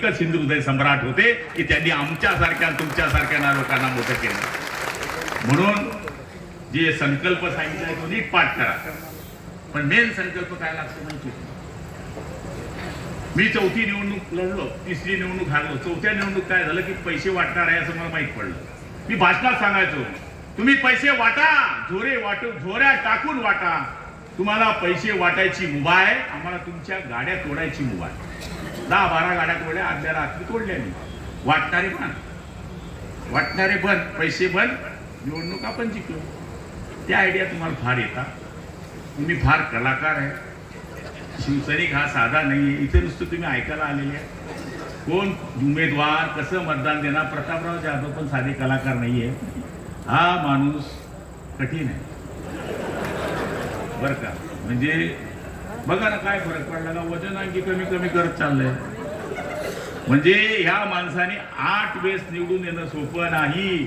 एकच हिंदू हृदय सम्राट होते की त्यांनी आमच्यासारख्या तुमच्यासारख्या लोकांना मोठं केलं. म्हणून जे संकल्प सांगितले तो नीट पाठ करा. पण मेन संकल्प काय लागतो माहिती मी चौथी निवडणूक लढलो तिसरी निवडणूक हारलो. चौथ्या निवडणूक काय झालं की पैसे वाटणार आहे असं मला माहीत पडलं. मी भाषणात सांगायचो तुम्ही पैसे वाटा झोरे वाटू झोऱ्या टाकून वाटा. तुम्हाला पैसे वाटायची मुभा आहे आम्हाला तुमच्या गाड्या तोडायची मुभा आहे. दहा बारा गाड्या तोडल्या आदल्या रात्री तोडल्या मी. वाटणारे पण वाटणारे बंद. पैसे बंद. निवडणूक आपण जिंकलो. त्या आयडिया तुम्हाला फार येतात तुम्ही फार कलाकार आहे. शिवसैनिक हा साधा नाही आहे इथे नुसतं तुम्ही ऐकायला आलेले आहे. कोण उमेदवार कसं मतदान देणार? प्रतापराव जाधव पण साधे कलाकार नाही आहे हा माणूस कठीण आहे. बरं का? म्हणजे बघा ना काय फरक पडला ना वजन आणखी कमी कमी करत चाललंय. म्हणजे ह्या माणसाने आठ वेळेस निवडून येणं सोपं नाही.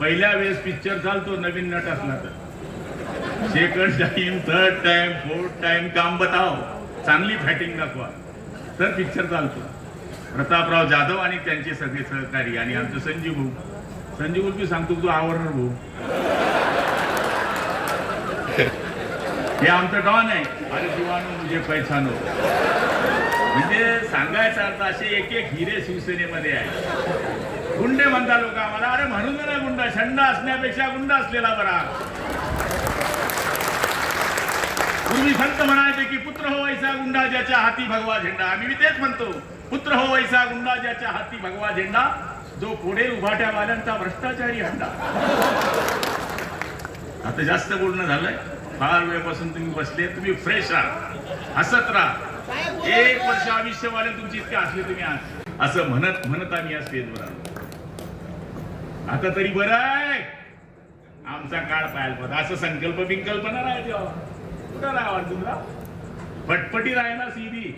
पहिल्या वेळेस पिक्चर चालतो नवीन नट असला तर. Second time third time fourth time काम बताव चांगली फॅटिंग दाखवा. तर पिक्चर चालतो. प्रतापराव जाधव आणि त्यांचे सगळे सहकारी आणि आमचं संजीव भाऊ. संजीव भाऊ मी सांगतो तू आवडणार भाऊ. हे आमचं डॉन आहे. अरे दिवानो मुझे म्हणजे पैसानो म्हणजे सांगायचा अर्थ असे एक एक हिरे शिवसेनेमध्ये आहे. गुंडे म्हणता लोक आम्हाला अरे म्हणून ना गुंड छंड असण्यापेक्षा गुंड असलेला बरा. पूर्वी संत म्हणायचे की पुत्र हो वैसा गुंडा ज्याच्या हाती भगवा झेंडा. आम्ही मी तेच म्हणतो पुत्र हो वैसा गुंडा ज्याच्या हाती भगवा झेंडा जो पुढे उभाट्यावाल्यांचा भ्रष्टाचारी हंडा. आता जास्त बोलणं झालंय. फार वेळपासून तुम्ही बसले तुम्ही फ्रेश राहा. हसत राहा. एक वर्ष आयुष्यवाले तुमची इतके असले तुम्ही आज. असं म्हणत म्हणत आम्ही या स्टेजवर आलो. आता तरी बरं आहे. आमचा काळ पाहायला पाहिजे असं संकल्प बिंकल्पना नाही तेव्हा कुठं राहा तुला? पटपटी राहे ना सीधी.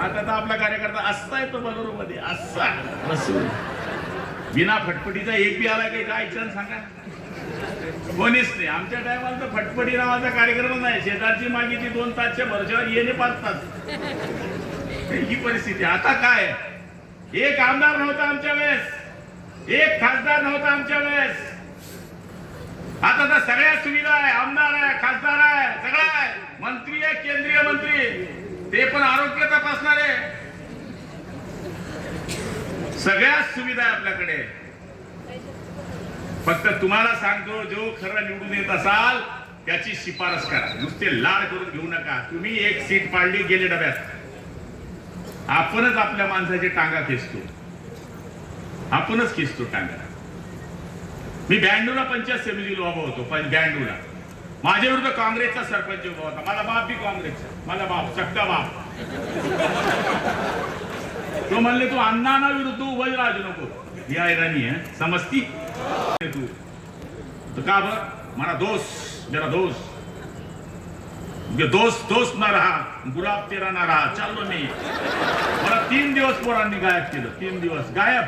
आता तर आपला कार्यकर्ता असा येतो बरोबर मध्ये असा. बसून बिना फटफटीचा एक बी आला काही काय? छान सांगा. कोणीच नाही. आमच्या टायमाला तर फटफटी नावाचा कार्यक्रम नाही. शेजारची मागितली दोन तासच्या भरच्यावर येणे पाच तास ही परिस्थिती. आता काय? एक आमदार नव्हता आमच्या वेळेस. एक खासदार नव्हता आमच्या वेळेस. आता तर सगळ्या सुविधा आहे. आमदार आहे खासदार आहे सगळा आहे. मंत्री आहे केंद्रीय मंत्री. ते पण आरोग्य तपासणारे. सगळ्या सुविधा आहे आपल्याकडे. फक्त तुम्हाला सांगतो जो खरं निवडून येत असाल त्याची शिफारस करा. नुसते लाड करून घेऊ नका. तुम्ही एक सीट पाडली गेले डब्यात. आपणच आपल्या माणसाची टांगा खेचतो. आपणच खेचतो टांगा. मी ब्याण्णवला पंचायत समितीला उभा होतो पण ब्याण्णवला. माझ्या विरुद्ध काँग्रेसचा सरपंच उभा होता. मला बाप बी काँग्रेसचा. मला बाप सक्का बाप. तो म्हणले तू अण्णाना विरुद्ध उभं राहू नको. ही ऐराणी आहे. समजती? तो का बर मला दोस्त मेरा दोस्त। ये दोस्त दोस्त ना रहा गुलाब तेरा ना रहा चाललो मी मला तीन दिवस पोरांनी गायब केलं तीन दिवस। गायब।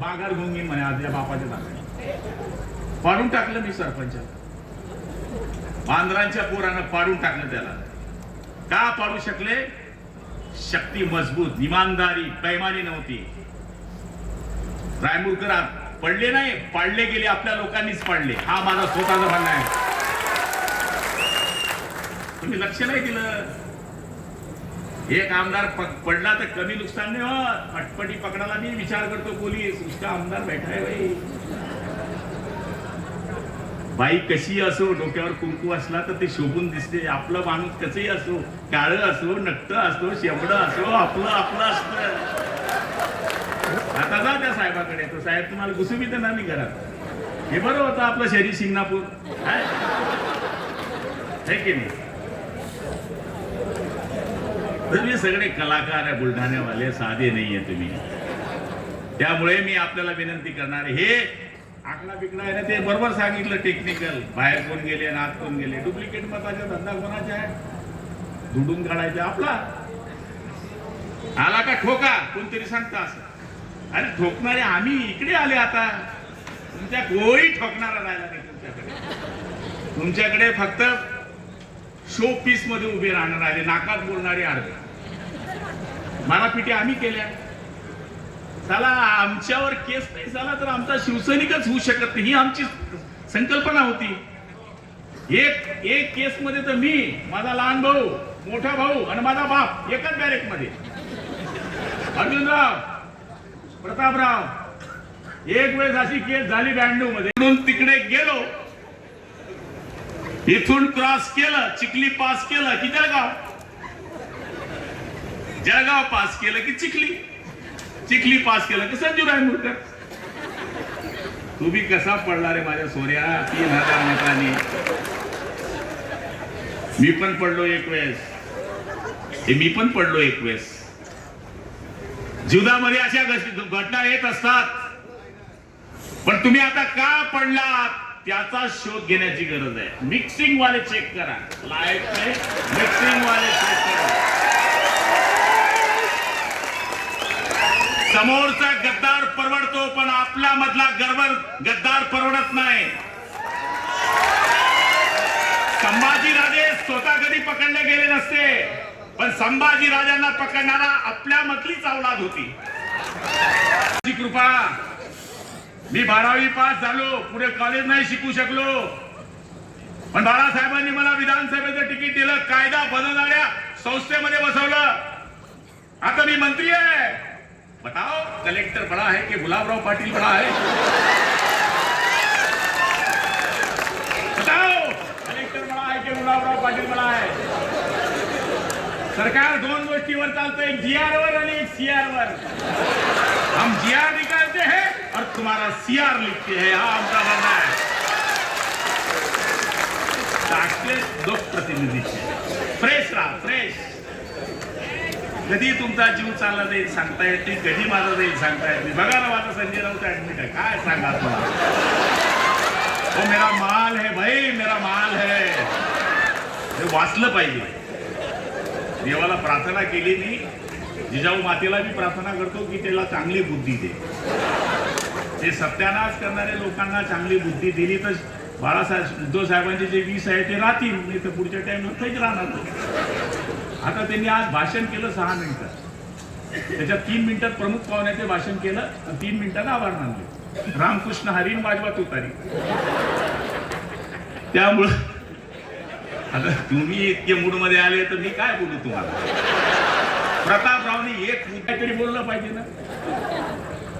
माघार घेऊन म्हणे आज बापाच्या दाखले पाडून टाकलं मी सरपंचाला। बांद्रांच्या पोरानं पाडून टाकलं त्याला। का पाडू शकले? शक्ती मजबूत इमानदारी पैमानी नव्हती। रायमुरकर पडले नाही पाडले गेले आपल्या लोकांनीच पाडले. हा माझा स्वतःचा म्हणणं आहे. तुम्ही लक्ष नाही दिलं? एक आमदार पडला तर कमी नुकसान नाही होत. पटपटी पकडायला मी विचार करतो पोलीस. उसका आमदार बैठा आहे बाई बाई कशी असो डोक्यावर कुंकू असला तर ते शोभून दिसते. आपलं माणूस कसंही असो काळ असो नक्ट असो शेंबड असो आपलं आपलं असतं. जा त्या साहेबाकडे तो साहेब तुम्हाला घुसुबी तर नाही घरात. हे बरं होतं आपलं शहरी शिंगणापूर काय? की नाही? तुम्ही सगळे कलाकार आहे बुलढाण्यावाले साधे नाहीये तुम्ही. त्यामुळे मी आपल्याला विनंती करणार हे आकडा बिकडा आहे ना ते बरोबर सांगितलं टेक्निकल बाहेर कोण गेले आणि आत कोण गेले? डुप्लिकेट मताचा धंदा कोणाचा आहे? धुडून काढायचा आपला. आला का ठोका कोणतरी सांगता असं. अरे ठोकणारे आम्ही इकडे आले आता. तुमच्या कोणी ठोकणारा राहिला नाही तुमच्याकडे. तुमच्याकडे फक्त शो पीसमध्ये उभे राहणार आले नाकात बोलणारे अर्धे मारापिटी आम्ही केल्या. चला आमच्यावर केस नाही झाला तर आमचा शिवसैनिकच होऊ शकत नाही. ही आमची संकल्पना होती. एक एक केस मध्ये तर मी माझा लहान भाऊ मोठा भाऊ आणि माझा बाप एकाच बॅरेकमध्ये. अर्जुनराव प्रतापराव एक वेळेस अशी केस झाली ब्याण्णवमध्ये म्हणून तिकडे गेलो. इथून क्रॉस केलं चिखली पास केलं की जळगाव. जळगाव पास केलं की चिखली. चिखली पास केलं की संजू रायमुरकर तू बी कसा पडला रे माझ्या सोर्या तीन हजार मतांनी. मी पण पडलो एक वेळेस. मी पण पडलो एक वेळेस. जीवनामध्ये अशा घटना येत असतात. पण तुम्ही आता का पडलात? त्याचा शोध घेण्याची गरज आहे. मिक्सिंग वाले चेक करा. लाईफ मिक्सिंग वाले चेक करा. समोरचा गद्दार परवडतो पण आपला मधला गरबर गद्दार परवडत नाही. संभाजी राजे स्वतः कधी पकडले गेले नसते. पण संभाजी राजांना पकडणारा आपल्या मधलीच अवलाद होती. कृपा. मी बारावी पास झालो पुढे कॉलेज नाही शिकू शकलो. पण बाळासाहेबांनी मला विधानसभेचं तिकीट दिलं कायदा बदलणाऱ्या संस्थेमध्ये बसवलं. आता मी मंत्री आहे. बताओ कलेक्टर बड़ा आहे की गुलाबराव पाटील बड़ा आहे. बताओ कलेक्टर बड़ा आहे की गुलाबराव पाटील बड़ा आहे. सरकार दोन गोष्टीवर चालतं एक जीआर वर आणि एक सीआर वर. हम जीआर निकालते हैं और तुम्हारा सीआर लिखते हैं. हा आमचा म्हणणं आहे राष्ट्रीय लोकप्रतिनिधी फ्रेश राहा फ्रेश कधी तुमचा जीव चालला जाईल सांगता येत नाही. कधी माझा जाईल सांगता येत नाही. बघा ना माझा संजय राऊत ऍडमिट आहे. काय सांगा तुम्हाला? हो मेरा माल है भाई मेरा माल है. हे वाचलं पाहिजे. देवाला प्रार्थना केली मी जिजाऊ मातेला मी प्रार्थना करतो की त्याला चांगली बुद्धी दे. ते सत्यानाश करणाऱ्या लोकांना चांगली बुद्धी दिली तर बाळासाहेब उद्धव साहेबांचे जे वीस आहे ते राहतील नाही तर पुढच्या टाइमला काहीच राहणार आता त्यांनी आज भाषण केलं सहा मिनिटं. त्याच्यात तीन मिनिटात प्रमुख पाहुण्याचे भाषण केलं आणि तीन मिनिटात आभार मानले. रामकृष्ण हरिण वाजवा तुतारी. त्यामुळं आता तुम्ही इतके मूडमध्ये आले तर मी काय बोलू तुम्हाला? प्रतापरावनी एक मुद्दा तरी बोललं पाहिजे ना.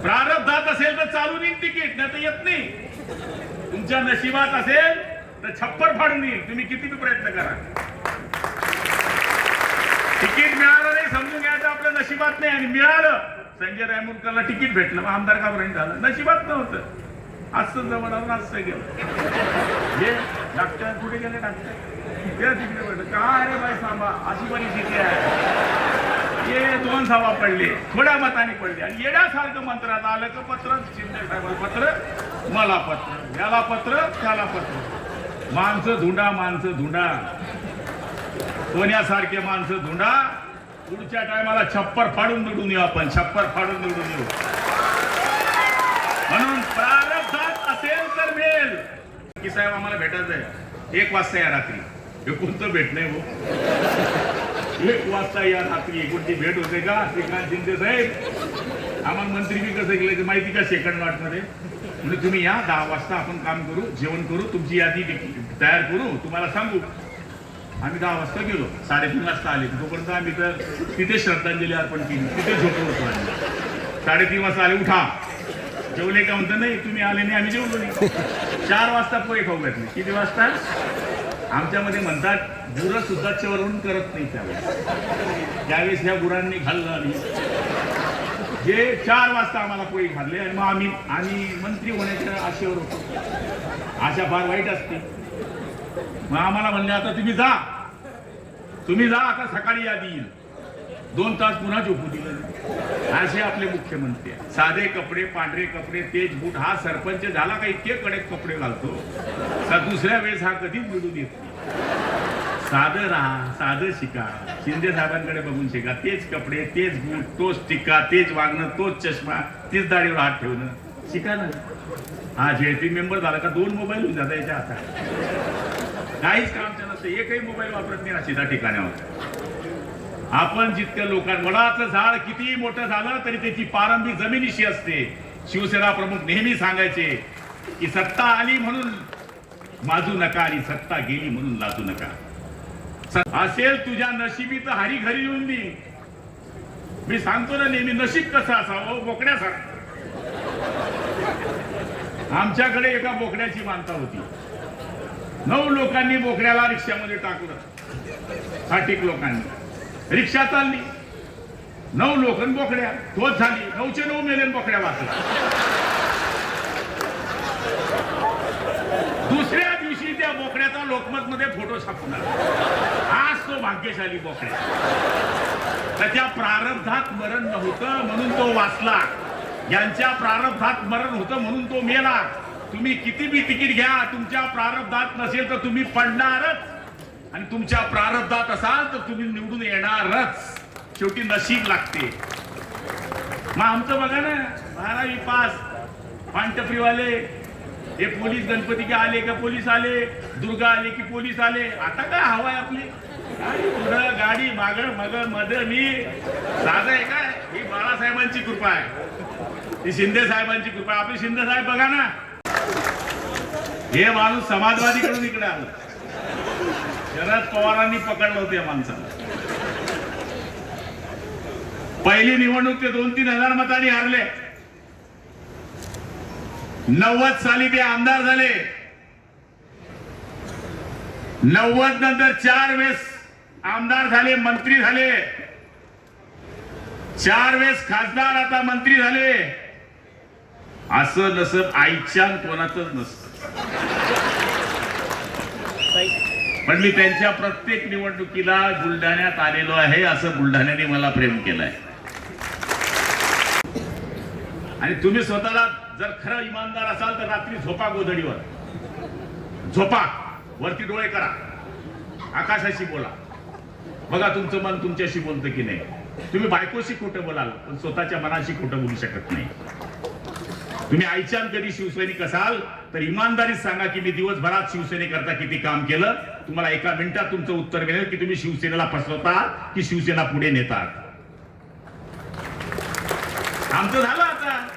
प्रारब्धात असेल तर चालून येईल तिकीट नाही तर येत नाही. तुमच्या नशिबात असेल तर छप्पर फाडून येईल. तुम्ही किती प्रयत्न करा. तिकीट मिळालं नाही समजून घ्यायचं आपल्या नशिबात नाही. आणि मिळालं संजय रायमुरकरला तिकीट भेटलं. मग आमदार का झालं? नशिबात नव्हतं. असं जवळ आलं असं गेलं. हे डॉक्टर कुठे गेले डॉक्टर? तिकडे रे सांबा अशी परिस्थिती आहे ये दोन सभा पडले थोड्या मताने पडले आणि येण्यासारखं मंत्रात आलं तर पत्र शिंदे साहेबांना पत्र मला पत्र याला पत्र त्याला पत्र माणसं धुंडा माणसं धुंडा सोन्यासारखे माणसं धुंडा पुढच्या टायमाला छप्पर फाडून निवडून येऊ आपण छप्पर फाडून निवडून येऊ म्हणून प्रारब्धात असेल तर मिळेल की साहेब आम्हाला भेटायचं आहे एक वाजता या रात्री कोणतं भेट नाही हो? एक वाजता या रात्री एकोणती भेट होते का? श्रीकांत शिंदे साहेब आम्हाला मंत्री बी कसं केलं ते माहिती का सेकंड वाटमध्ये म्हणजे तुम्ही या दहा वाजता आपण काम करू जेवण करू तुमची यादी तयार करू तुम्हाला सांगू. आम्ही दहा वाजता गेलो साडेतीन वाजता आले. तोपर्यंत आम्ही तर तिथे श्रद्धांजली अर्पण केली तिथे झोपलो होतो आम्ही. साडेतीन वाजता आले उठा. जेवले का म्हणतं नाही तुम्ही आले नाही आम्ही जेवलो नाही. चार वाजता पोहे खाऊ घातले. किती वाजता? आमच्यामध्ये म्हणतात गुरं सुद्धा चवरून करत नाही त्यावेळेस. त्यावेळेस ह्या गुरांनी खाल्लं आणि जे चार वाजता आम्हाला पोळी खाल्ले आणि मग आम्ही आम्ही मंत्री होण्याच्या आशेवर होतो. आशा फार वाईट असते. मग आम्हाला म्हणले आता तुम्ही जा. तुम्ही जा आता सकाळी यादी येईल. दोन तास पुन्हा झोपू दिलं असे आपले मुख्यमंत्री आहेत. साधे कपडे पांढरे कपडे तेज बूट हा सरपंच झाला का इतके कडक कपडे घालतो? का दुसऱ्या वेळेस हा कधीच मिळून येत नाही? साधं राहा साधं शिका. शिंदे साहेबांकडे बघून शिका. तेच कपडे तेच बूट तोच टिक्का तेच वागणं तोच चष्मा तीच दाढीवर हात ठेवणं. शिका ना. हा जेपी मेंबर झाला का दोन मोबाईल होऊन जाता याच्या हातात. काहीच काम नसतं एकही मोबाईल वापरत नाही अशी त्या ठिकाणावर आपण जितक्या लोकांना वडाचं झाड कितीही मोठं झालं तरी त्याची पारंबी जमिनीशी असते. शिवसेना प्रमुख नेहमी सांगायचे की सत्ता आली म्हणून माजू नका आणि सत्ता गेली म्हणून लाजू नका. असेल तुझ्या नशिबी तर हरी घरी येऊन दे मी सांगतो ना नेहमी नशीब कसं असावं? बोकड्यासारखं आमच्याकडे एका बोकड्याची मानता होती. नऊ लोकांनी बोकड्याला रिक्षामध्ये टाकलं. साठीक लोकांनी. रिक्षा चालली. नऊ लोकन बोकड्या तोच झाली. नऊचे नऊ मेलन बोकड्या वाचल्या. दुसऱ्या दिवशी त्या बोकड्याचा लोकमत मध्ये फोटो छापून आज तो भाग्यशाली बोकड्या. त्याच्या प्रारब्धात मरण नव्हतं म्हणून तो वाचला. यांच्या प्रारब्धात मरण होतं म्हणून तो मेला. तुम्ही किती बी तिकीट घ्या तुमच्या प्रारब्धात नसेल तर तुम्ही पडणारच. आणि तुमच्या प्रारब्धात असाल तर तुम्ही निवडून येणारच. शेवटी नशीब लागते. मग आमचं बघा ना बारावी पास. पानटपरीवाले हे पोलीस गणपती के आले का पोलीस आले? दुर्गा आले की पोलीस आले? आता काय हवाय आपली? पुढं गाडी माग मग मध मी. साधं आहे काय? ही बाळासाहेबांची कृपा आहे. ही शिंदे साहेबांची कृपा आहे. आपले शिंदे साहेब बघा ना. हे माणूस समाजवादीकडून इकडे आलं. शरद पवारांनी पकडलं होतं या माणसाला. पहिली निवडणूक ते दोन तीन हजार मतांनी हारले. नव्वद साली ते आमदार झाले. नव्वद नंतर चार वेळेस आमदार झाले मंत्री झाले. चार वेळेस खासदार आता मंत्री झाले. असं नसत आईच्या कोणाच नसत. पण मी त्यांच्या प्रत्येक निवडणुकीला बुलढाण्यात आलेलो आहे असं बुलढाण्याने मला प्रेम केलंय. आणि तुम्ही स्वतःला जर खरं इमानदार असाल तर रात्री झोपा गोधडीवर. झोपा वरती डोळे करा. आकाशाशी बोला. बघा तुमचं मन तुमच्याशी बोलतं की नाही. तुम्ही बायकोशी खोटं बोलाल पण स्वतःच्या मनाशी खोटं बोलू शकत नाही. तुम्ही आईच्या कधी शिवसैनिक असाल तर इमानदारी सांगा की मी दिवसभरात शिवसेनेकरता किती काम केलं? तुम्हाला एका मिनिटात तुमचं उत्तर मिळेल की तुम्ही शिवसेनेला फसवता की शिवसेना पुढे नेतात? आमचं झालं आता.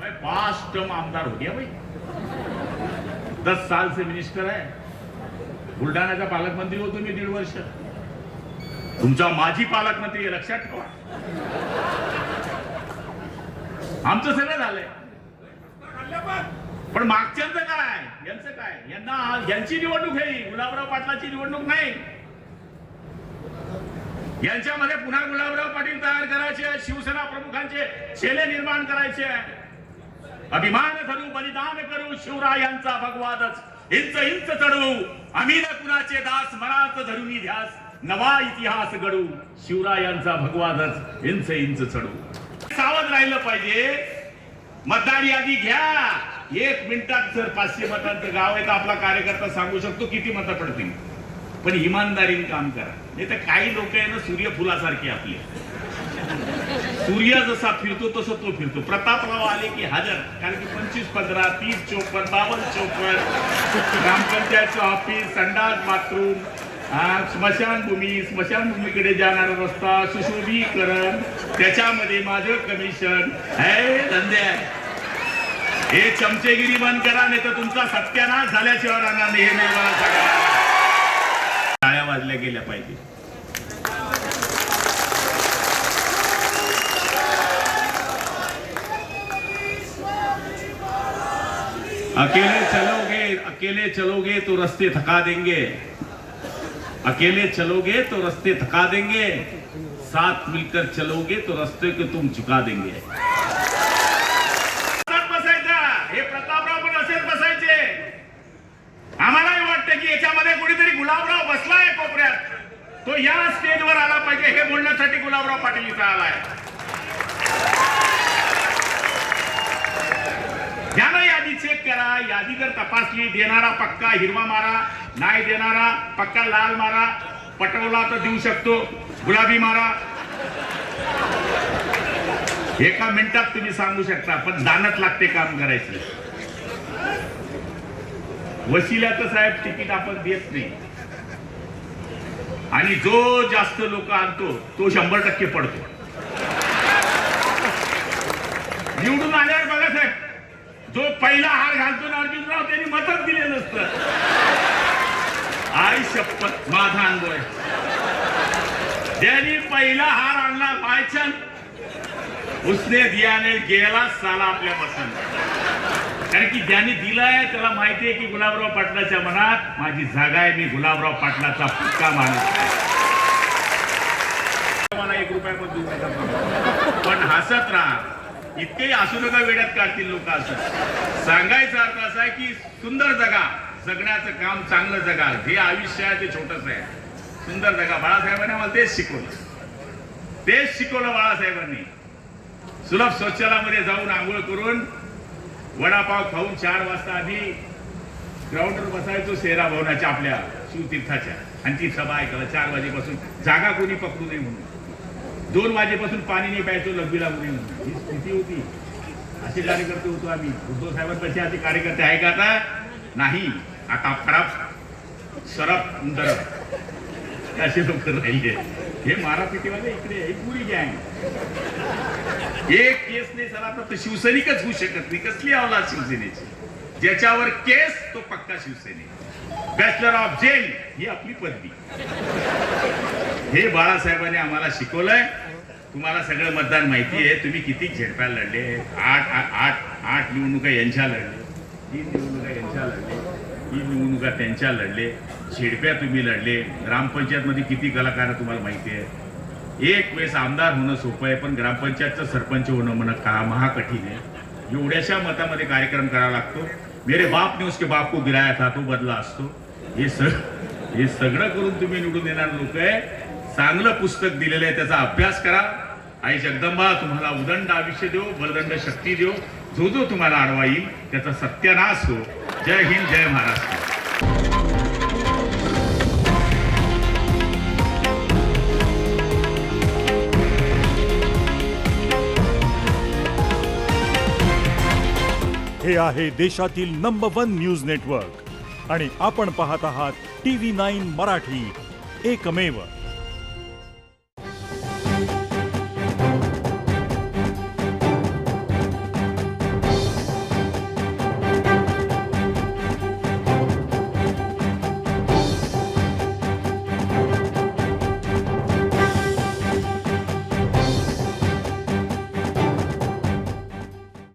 मैं पाच टर्म आमदार हो गया भाई. दस साल से मिनिस्टर आहे. बुलढाण्याचा पालकमंत्री होतो मी दीड वर्ष. तुमचा माजी पालकमंत्री लक्षात ठेवा. आमचं सगळं झालंय. पण मागच्यांचं काय? यांचं काय? यांना यांची निवडणूक आहे गुलाबराव पाटलाची निवडणूक नाही. यांच्यामध्ये पुन्हा गुलाबराव पाटील तयार करायचे शिवसेना प्रमुखांचे शेले निर्माण करायचे अभिमान धरू बलिदान करू शिवरायांचा भगवादच. इंच इंच चढवू. आम्ही न कुणाचे दास मनात धरून ध्यास. नवा इतिहास घडू. शिवरायांचा भगवादच. इंच इंच चढवू. सावध राहिलं पाहिजे. मतदार यादी घ्या. एक मिनिटात जर पाचशे मतांचं गाव आहे तर आपला कार्यकर्ता सांगू शकतो किती मतं पडतील. पण इमानदारीने काम करा. नाही तर काही लोक आहे ना सूर्यफुलासारखे आपली. सूर्य जसा फिरतो तसं तो फिरतो. प्रतापराव आले की हजर. कारण की पंचवीस पंधरा तीस चोपन्न बावन्न चोपन्न. ग्रामपंचायतचं ऑफिस संडास बाथरूम हा, स्मशानभूमी स्मशानभूमीकडे जाणारा रस्ता सुशोभीकरण. त्याच्यामध्ये माझं कमिशन हे धंदे आहे. हे चमचेगिरी बंद करा नाही तर तुमचा सत्यानाश झाल्याशिवाय राहणार नाही. हे मला सांगा टाळ्या वाजल्या गेल्या पाहिजे. अकेले चलोगे अकेले चलोगे तो रस्ते थका देंगे. अकेले चलोगे तो रस्ते थका देंगे. साथ मिलकर चलोगे तो रस्ते को तुम चुका देंगे बसायचा हे प्रतापराव पण असेच बसायचे आम्हालाही वाटतं की याच्यामध्ये कोणीतरी गुलाबराव बसलाय कोपऱ्यात तो या स्टेजवर आला पाहिजे हे बोलण्यासाठी गुलाबराव पाटील इथं आलाय. त्यानं यादी चेक करा यादी जर तपासली देणारा पक्का हिरवा मारा नाही देणारा पक्का लाल मारा पटवला तर देऊ शकतो गुलाबी मारा. एका मिनिटात तुम्ही सांगू शकता पण दानत लागते काम करायचं. वशिल्याचं साहेब तिकीट आपण देत नाही. आणि जो जास्त लोक आणतो तो शंभर टक्के पडतो. निवडून आल्यावर बघा साहेब जो पहिला हार घालतो ना अर्जुनराव त्यांनी मतच दिले नसतं आई शपथ माझा अनुभव आहे. ज्यांनी पहिला हार आणला बायचन उसने दियाने गेला साला आपल्या पसंत कारण की ज्यांनी दिलाय त्याला माहिती आहे की गुलाबराव पाटलाच्या मनात माझी जागा आहे मी गुलाबराव पाटलाचा फुटका माणूस मला एक रुपया पण देऊ नका पण हसत राहा. इतकेही असू नका वेड्यात काढतील लोक असं. सांगायचा अर्थ असा आहे की सुंदर जगा. जगण्याचं काम चांगलं जगा. हे आयुष्य आहे ते छोटस आहे. सुंदर जगा. बाळासाहेबांनी मला तेच शिकवलं. तेच शिकवलं बाळासाहेबांनी. सुलभ शौचालयामध्ये जाऊन आंघोळ करून वडापाव खाऊन चार वाजता आधी ग्राउंडवर बसायचो सेरा भवनाच्या आपल्या शिवतीर्थाच्या. आणि ती सभा ऐकायला चार वाजेपासून जागा कोणी पकडू नये म्हणून. दोन वाजेपासून पाणी नाही प्यायचो लग्बी लागू नये म्हणून. ही स्थिती होती. असे कार्यकर्ते होतो आम्ही. उद्धव साहेबांपेक्षा असे कार्यकर्ते आहे का आता? नाही. आता खराब सरप दरप असे लोक राहिले हे मारापिटीवाले इकडे हे पुरी गँग. एक केस नाही झाला तर तो शिवसैनिकच होऊ शकत नाही. कसली अवलाद शिवसेनेची? ज्याच्यावर केस तो पक्का शिवसैनिक. बॅचलर ऑफ जेल ही आपली पदवी. हे बाळासाहेबांनी आम्हाला शिकवलंय. तुम्हाला सगळं मतदान माहिती आहे. तुम्ही किती झेडप्या लढले? आठ आठ आठ आठ निवडणुका यांच्या लढले तीन निवडणुका यांच्या लढले ही निवडणुका त्यांच्या लढले झेडप्या तुम्ही लढले ग्रामपंचायतमध्ये किती कलाकार तुम्हाला माहिती आहे? एक वेळेस आमदार होणं सोपं आहे पण ग्रामपंचायतचं सरपंच होणं म्हणत का महाकठीण आहे. एवढ्याशा मतामध्ये कार्यक्रम करावा लागतो. मेरे बाप ने उसके बाप को गिराया था तो बदला असतो. हे सग हे सगळं करून तुम्ही निवडून येणार लोक आहे. चांगलं पुस्तक दिलेलं आहे त्याचा अभ्यास करा. आई जगदंबा तुम्हाला उदंड आयुष्य देऊ बलदंड शक्ती देऊ जो जो तुम्हाला आडवा येईल त्याचा सत्यानाश हो. जय हिंद जय महाराष्ट्र. हे आहे देशातील नंबर वन न्यूज नेटवर्क आणि आपण पाहत आहात टी व्ही नाईन मराठी. एकमेव.